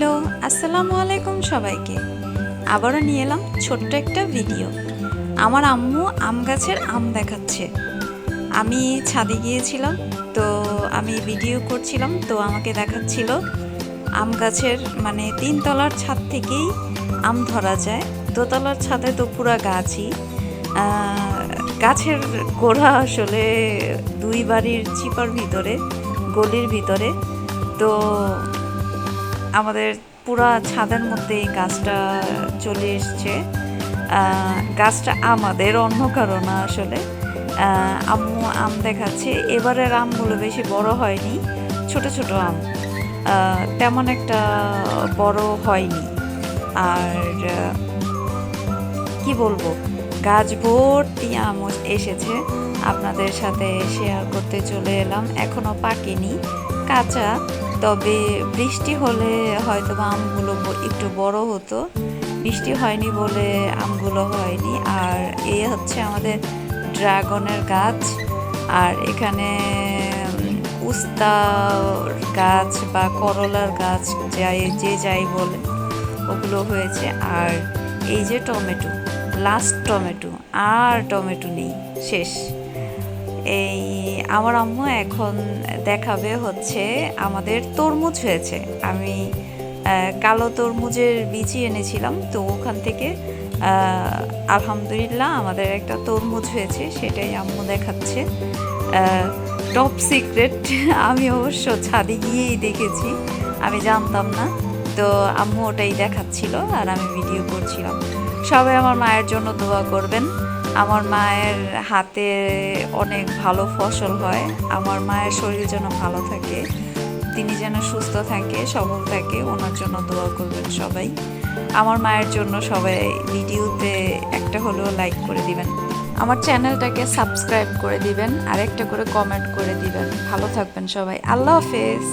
Hello, আসসালামু আলাইকুম সবাইকে। আবারও নিয়ে এলাম ছোট্ট একটা ভিডিও। আমার আম্মু আম গাছের আম দেখাচ্ছে। আমি ছাদে গিয়েছিলাম, তো আমি ভিডিও করছিলাম, তো আমাকে দেখাচ্ছিল আম গাছের মানে তিনতলার ছাদ থেকেই আম ধরা যায়। দোতলার ছাদে তো পুরা গাছই। গাছের গোড়া আসলে দুই বাড়ির চিপার ভিতরে, গলির ভিতরে। তো আমাদের পুরা ছাদের মধ্যে এই গাছটা চলে এসছে। গাছটা আমাদের, অন্য কারও না আসলে। আম্মু আম দেখাচ্ছে। এবারের আমগুলো বেশি বড় হয়নি, ছোট ছোট আম। তেমন একটা বড় হয়নি। আর কি বলব? গাছ ভর্তি আম এসেছে। আপনাদের সাথে শেয়ার করতে চলে এলাম। এখনও পাকেনি। কাঁচা। তবে বৃষ্টি হলে হয়তো বা আমগুলো একটু বড় হতো। বৃষ্টি হয়নি বলে আমগুলো হয়নি। আর এই হচ্ছে আমাদের ড্রাগনের গাছ। আর এখানে উম, উস্তা গাছ বা করলার গাছ যাই যে যাই বলে ওগুলো হয়েছে। আর এই যে টমেটো লাস্ট টমেটো আর টমেটো নেই শেষ। এই আমার আম্মু এখন দেখাবে হচ্ছে আমাদের তরমুজ হয়েছে। আমি কালো তরমুজের বিচি এনেছিলাম, তো ওখান থেকে আলহামদুলিল্লাহ আমাদের একটা তরমুজ হয়েছে, সেটাই আম্মু দেখাচ্ছে। টপ সিক্রেট আমি অবশ্য ছাদে গিয়েই দেখেছি, আমি জানতাম না, তো আম্মু ওটাই দেখাচ্ছিল আর আমি ভিডিও করছিলাম। সবাই আমার মায়ের জন্য দোয়া করবেন। আমার মায়ের হাতে অনেক ভালো ফসল হয়। আমার মায়ের শরীর যেন ভালো থাকে, তিনি যেন সুস্থ থাকে, সবল থাকে, ওনার জন্য দোয়া করবেন সবাই। আমার মায়ের জন্য সবাই ভিডিওতে একটা হলেও লাইক করে দিবেন। আমার চ্যানেলটাকে সাবস্ক্রাইব করে দিবেন আর একটা করে কমেন্ট করে দিবেন। ভালো থাকবেন সবাই। আল্লাহ হাফেজ।